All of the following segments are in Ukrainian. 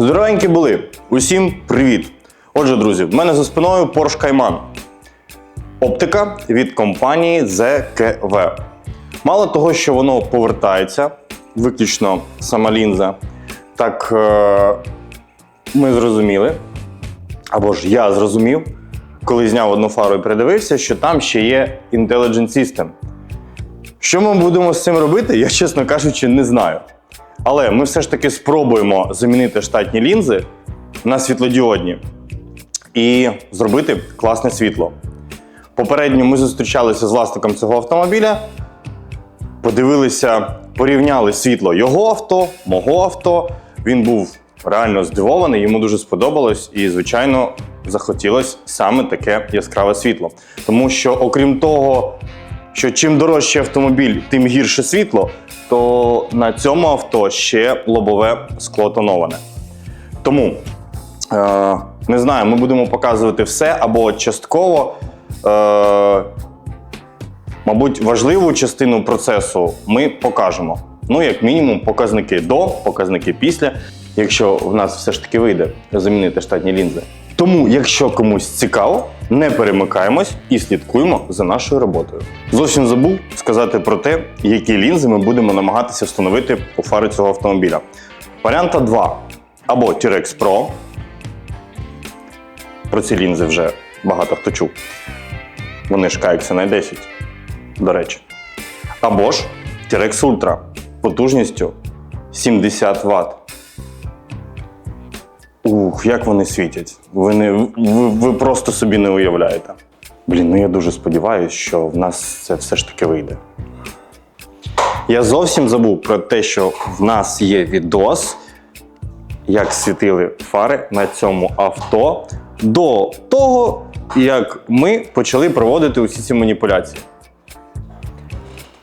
Здоровенькі були! Усім привіт! Отже, друзі, в мене за спиною Porsche Cayman. Оптика від компанії ZKV. Мало того, що воно повертається, виключно сама лінза, так е, ми зрозуміли, або ж я зрозумів, коли зняв одну фару і передивився, що там ще є Intelligent System. Що ми будемо з цим робити, я, чесно кажучи, не знаю. Але ми все ж таки спробуємо замінити штатні лінзи на світлодіодні і зробити класне світло. Попередньо ми зустрічалися з власником цього автомобіля, подивилися, порівняли світло його авто, мого авто. Він був реально здивований, йому дуже сподобалось і, звичайно, захотілося саме таке яскраве світло. Тому що, окрім того, що чим дорожчий автомобіль, тим гірше світло, то на цьому авто ще лобове скло тоноване. Тому е, не знаю, ми будемо показувати все або частково. Е, мабуть, важливу частину процесу ми покажемо. Ну, як мінімум, показники до, показники після, якщо в нас все ж таки вийде замінити штатні лінзи. Тому, якщо комусь цікаво, не перемикаємось і слідкуємо за нашою роботою. Зовсім забув сказати про те, які лінзи ми будемо намагатися встановити у фари цього автомобіля. Варіанта 2 або T-Rex Pro. Про ці лінзи вже багато хто чув. Вони ж KXN 10, до речі. Або ж T-Rex Ultra потужністю 70 Вт. Ух, як вони світять. Ви, не, ви, ви просто собі не уявляєте. Блін, ну я дуже сподіваюся, що в нас це все ж таки вийде. Я зовсім забув про те, що в нас є відос, як світили фари на цьому авто до того, як ми почали проводити усі ці маніпуляції.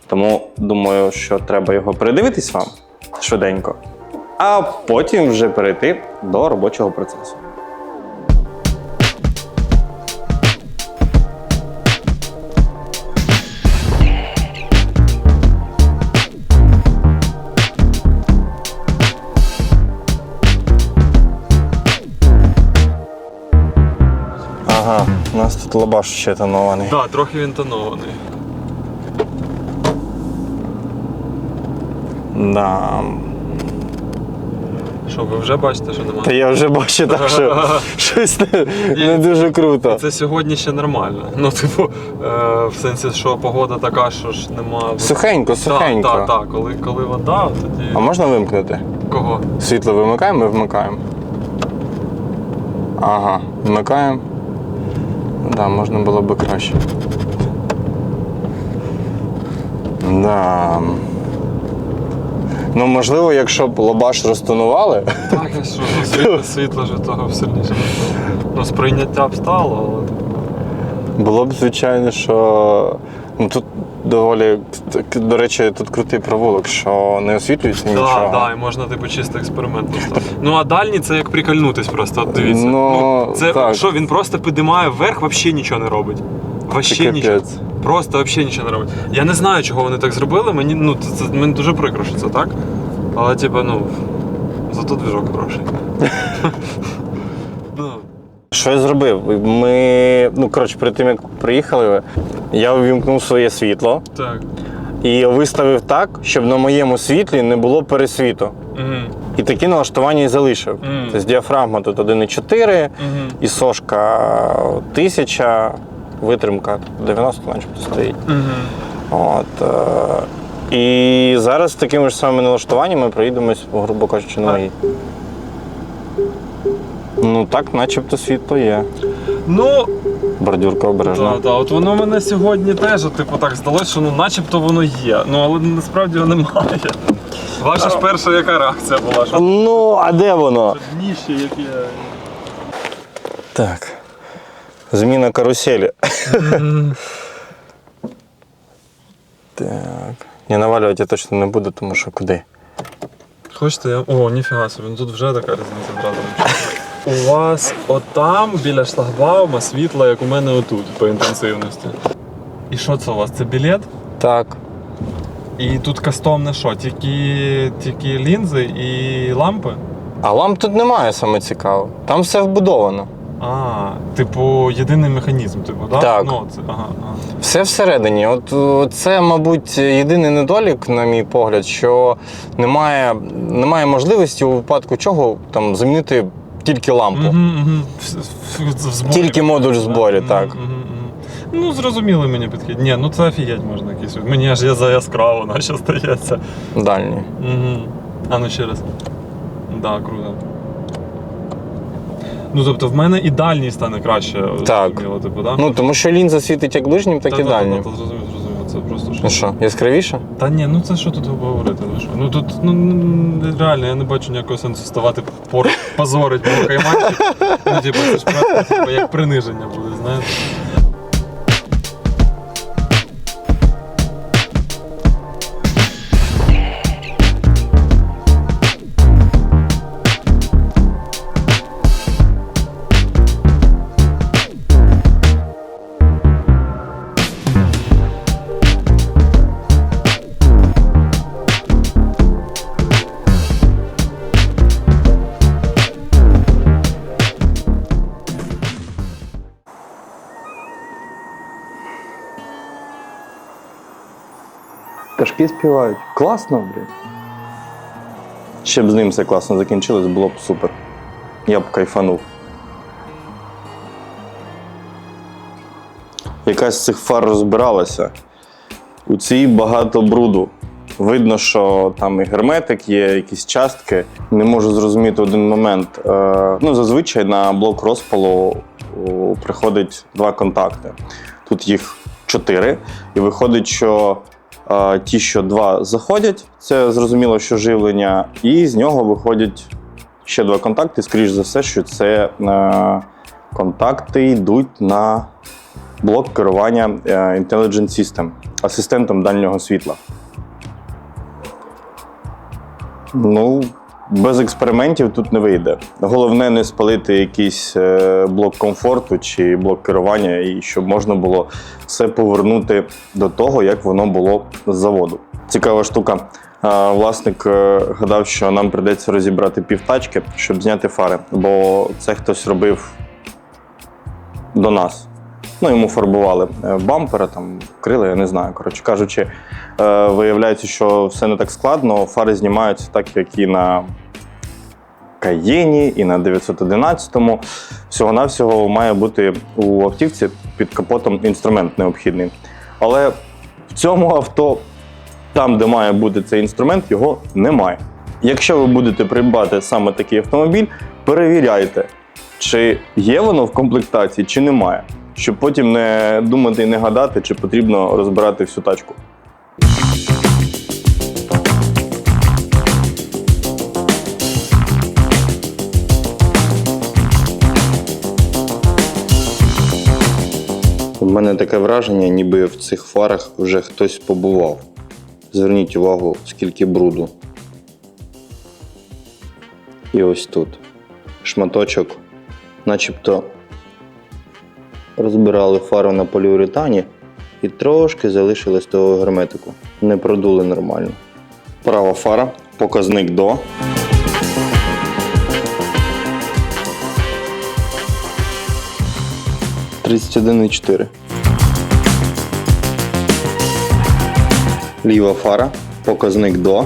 Тому думаю, що треба його передивитись вам швиденько, а потім вже перейти до робочого процесу. Ага, у нас тут лабаш ще тонований. Так, трохи він тонований. Да. Що, ви вже бачите, що Та немає? я вже бачу, так що щось не, не дуже круто. Це сьогодні ще нормально. Ну, типу, е, в сенсі, що погода така, що ж нема. Сухенько, сухенько. Так, так, так. Коли, коли вода, тоді. А можна вимкнути? Кого? Світло вимикаємо, ми вмикаємо. Ага, вмикаємо. Да, можна було би краще. Да. Ну, можливо, якщо б лобаш розтонували, Так, а що, ну, світло, світло ж того сильніше. Ну, сприйняття б стало, але. було б, звичайно, що. Ну тут доволі, до речі, тут крутий провулок, що не освітлюється нічого. Так, так, і можна типу чисто експеримент поставити. Ну а дальні це як прикольнутись просто. От дивіться. Ну, це так. що він просто підіймає вверх, взагалі нічого не робить. Вообще нічого. Просто взагалі нічого не робить. Я не знаю, чого вони так зробили. Мені ну це, це мені дуже прикро, що це так. Але типу, ну. Зато двіжок хороший. ну, Що я зробив? Ми, ну коротше, перед тим як приїхали, я увімкнув своє світло так. і виставив так, щоб на моєму світлі не було пересвіту. Угу. І такі налаштування і залишив. Тобто діафрагма тут 1,4 Угу. і сошка 1000, витримка 90 начебто стоїть. Угу. От, е, і зараз з такими ж самими налаштуваннями проїдемось, грубо кажучи, на моїй. Ну так, начебто світло є. Ну, Бордюрка обережна. так, так. От воно мене сьогодні теж, от, типу, так здалося, що ну начебто воно є. Ну, але насправді його немає. Ваша ж перша яка реакція була? Що Ну, а де воно? дніще, яке. Так. Зміна каруселі. так. Не навалювати я точно не буду, тому що куди? Хочете, я. О, ніфіга собі, ну тут вже така різниця одразу. У вас отам біля шлагбаума світло, як у мене отут, по інтенсивності. І що це у вас? Це білет? Так. І тут кастомне що? Тільки, тільки лінзи і лампи? А ламп тут немає, саме цікаво. Там все вбудовано. А, типу, єдиний механізм, типу, да? Так. Ну, це, ага, ага. Все всередині. От о, це, мабуть, єдиний недолік, на мій погляд, що немає, немає можливості у випадку чого там замінити тільки лампу. Угу, угу. В, в, в зборі. Тільки модуль в зборі, Мгм, так. мгм, мгм. Ну, зрозуміли мені підхід. Ні, ну це офігеть можна якийсь. Мені аж я за яскраво наче стається. Дальній. Угу. А ну ще раз. Да, круто. Ну, тобто в мене і дальній стане краще. Так. зрозуміло, Типу, да? Ну, тому що лінза світить як ближнім, так і Та-та-та-та. Зрозумів, зрозумів. Це просто Ну що, яскравіше? Та ні, ну це що тут говорити? ви що? Ну тут ну н- реально я не бачу ніякого сенсу ставати пор позорить по кайманчик. Ну, типу, це ж просто типу, як приниження буде, знаєте. Пташки співають. Класно, блін. Б з ним все класно закінчилось, було б супер. Я б кайфанув. Якась з цих фар розбиралася. У цій багато бруду. Видно, що там і герметик є, якісь частки. Не можу зрозуміти один момент. Е, ну, зазвичай на блок розпалу приходить два контакти. Тут їх чотири. І виходить, що ті, що два заходять, це зрозуміло, що живлення, і з нього виходять ще два контакти. Скоріш за все, що це е, контакти йдуть на блок керування е, Intelligent System, асистентом дальнього світла. Ну, без експериментів тут не вийде. Головне не спалити якийсь е, блок комфорту чи блок керування, і щоб можна було все повернути до того, як воно було з заводу. Цікава штука. Е, Власник е, гадав, що нам прийдеться розібрати півтачки, щоб зняти фари, бо це хтось робив до нас. Ну, йому фарбували е, бампера, там, крила, я не знаю. Коротше кажучи, е, виявляється, що все не так складно. Фари знімаються так, як і на Каєні, і на 911-му. Всього-навсього має бути у автівці під капотом інструмент необхідний. Але в цьому авто, там, де має бути цей інструмент, його немає. Якщо ви будете придбати саме такий автомобіль, перевіряйте, чи є воно в комплектації, чи немає, щоб потім не думати і не гадати, чи потрібно розбирати всю тачку. У мене таке враження, ніби в цих фарах вже хтось побував. Зверніть увагу, скільки бруду. І ось тут. Шматочок, начебто розбирали фару на поліуретані і трошки залишилось того герметику. Не продули нормально. Права фара, показник до. Тридцять один Ліва фара, показник до.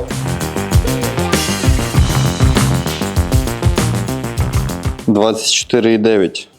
24,9.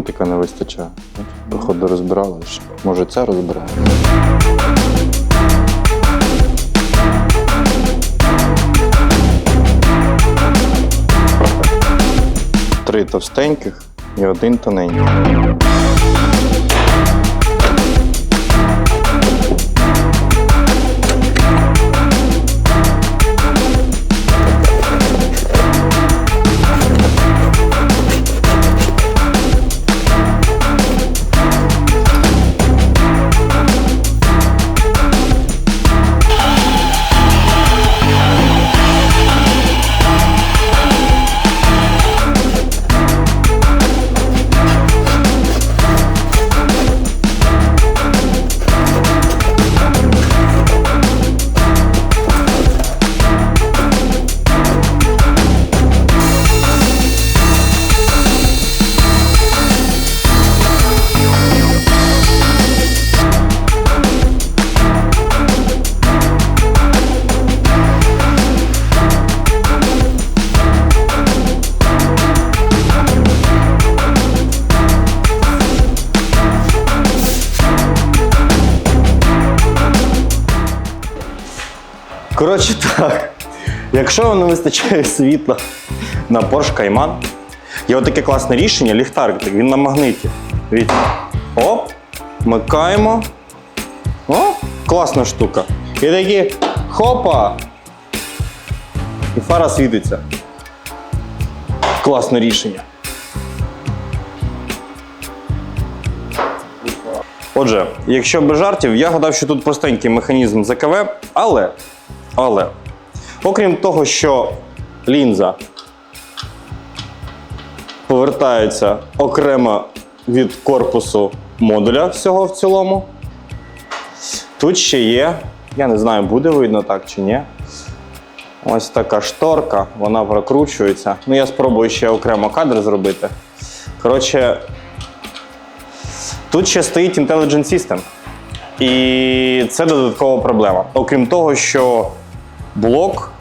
гвинтика не вистачає. Походу розбирали. Може, це розбирає. Три товстеньких і один тоненький. Коротше так. Якщо вам не вистачає світла на Porsche Cayman, є отаке класне рішення, ліхтарик, він на магниті. Дивіться. Оп, вмикаємо. О, класна штука. І такі хопа. І фара світиться. Класне рішення. Отже, якщо без жартів, я гадав, що тут простенький механізм ЗКВ, але, але, окрім того, що лінза повертається окремо від корпусу модуля всього в цілому, тут ще є, я не знаю, буде видно так чи ні. Ось така шторка, вона прокручується. Ну, я спробую ще окремо кадр зробити. Коротше, Тут ще стоїть Intelligent System. І це додаткова проблема. Окрім того, що блок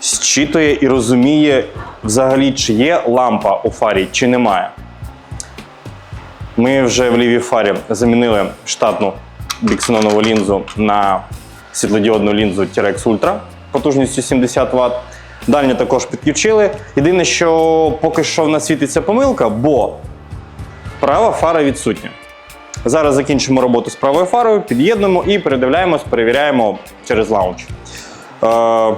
зчитує і розуміє взагалі, чи є лампа у фарі, чи немає. Ми вже в лівій фарі замінили штатну біксенонову лінзу на світлодіодну лінзу T-Rex Ultra потужністю 70 Вт. Дальню також підключили. Єдине, що поки що в нас світиться помилка, бо права фара відсутня. Зараз закінчимо роботу з правою фарою, під'єднуємо і передивляємось, перевіряємо через лаунч. Е,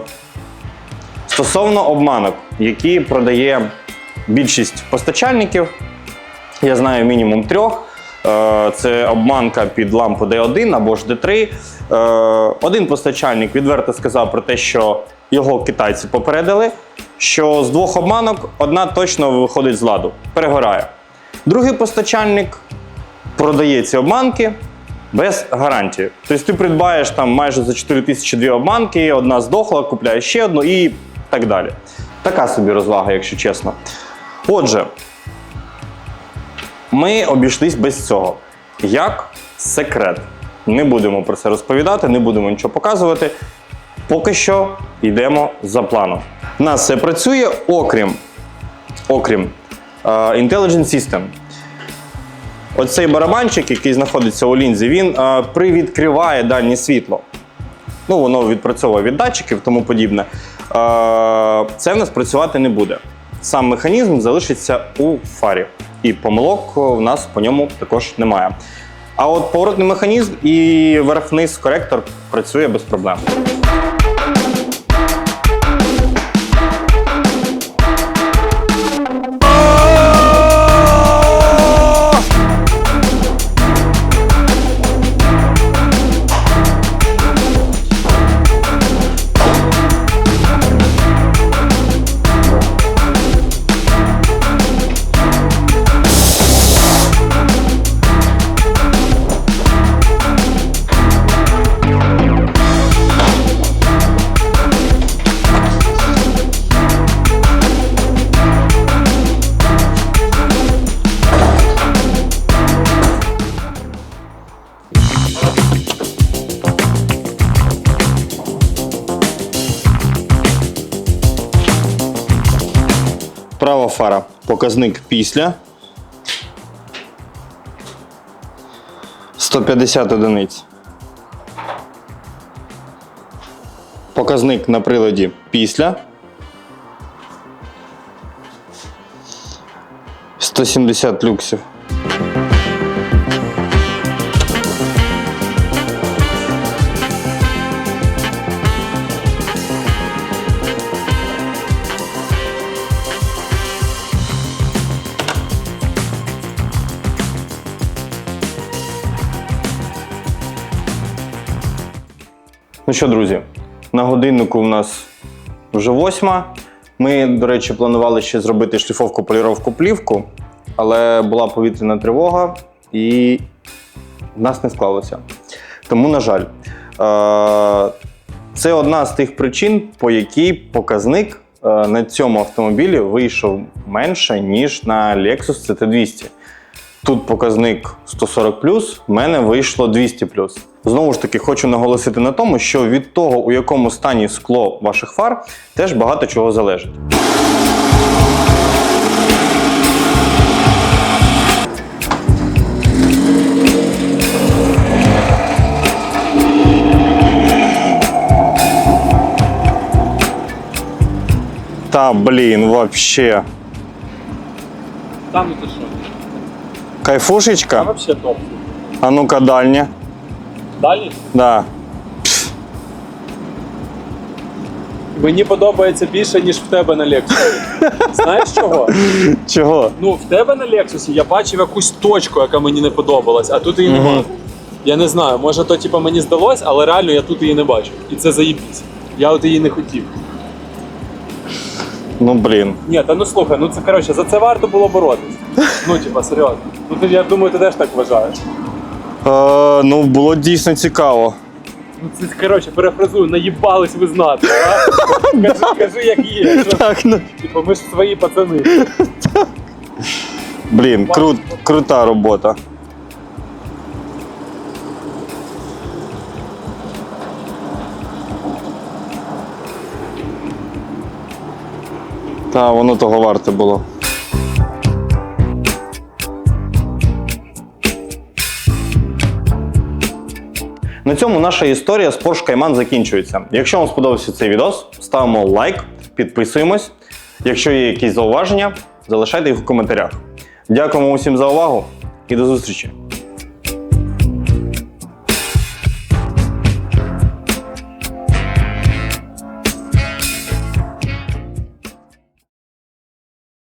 стосовно обманок, які продає більшість постачальників, я знаю мінімум трьох. Е, Це обманка під лампу D1 або ж D3. Е, Один постачальник відверто сказав про те, що його китайці попередили, що з двох обманок одна точно виходить з ладу, перегорає. Другий постачальник продає ці обманки без гарантії. Тобто ти придбаєш там майже за 4 тисячі дві обманки, одна здохла, купляєш ще одну і так далі. Така собі розвага, якщо чесно. Отже, ми обійшлись без цього. Як секрет. Не будемо про це розповідати, не будемо нічого показувати. Поки що йдемо за планом. У нас все працює, окрім, окрім е, Intelligent System. Оцей барабанчик, який знаходиться у лінзі, він е, привідкриває дальнє світло. Ну, воно відпрацьовує від датчиків тому подібне. Е, це в нас працювати не буде. Сам механізм залишиться у фарі. І помилок в нас по ньому також немає. А от поворотний механізм і верх-вниз коректор працює без проблем. фара. Показник після 150 одиниць. Показник на приладі після 170 люксів. Ну що, друзі, на годиннику у нас вже восьма. Ми, до речі, планували ще зробити шліфовку поліровку плівку, але була повітряна тривога і в нас не склалося. Тому, на жаль, е, це одна з тих причин, по якій показник е, на цьому автомобілі вийшов менше, ніж на Lexus CT200. Тут показник 140 в мене вийшло 200 Знову ж таки, хочу наголосити на тому, що від того, у якому стані скло ваших фар, теж багато чого залежить. Та блін, вообще. Там ти що? Кайфушечка? взагалі топ. А ну-ка дальня. Далі? Да. Мені подобається більше, ніж в тебе на Lexus. Знаєш чого? Чого? Ну, в тебе на Lexus я бачив якусь точку, яка мені не подобалась, а тут її Мгм. немає. Я не знаю, може то типу, мені здалось, але реально я тут її не бачив. І це заїбісь. Я от її не хотів. Ну блін. Ні, та ну слухай, ну це коротше, за це варто було боротись. Ну, типа, серйозно. Ну ти я думаю, ти теж так вважаєш. Е, ну, було дійсно цікаво. Ну це коротше, перефразую, наїбались ви знати, а? Кажи, кажи, як є. Що, Так, ну. типу, ми ж свої пацани. Блін, крут, крута робота. Та, воно того варте було. На цьому наша історія з Porsche Cayman закінчується. Якщо вам сподобався цей відос, ставимо лайк, підписуємось. Якщо є якісь зауваження, залишайте їх у коментарях. Дякуємо усім за увагу і до зустрічі!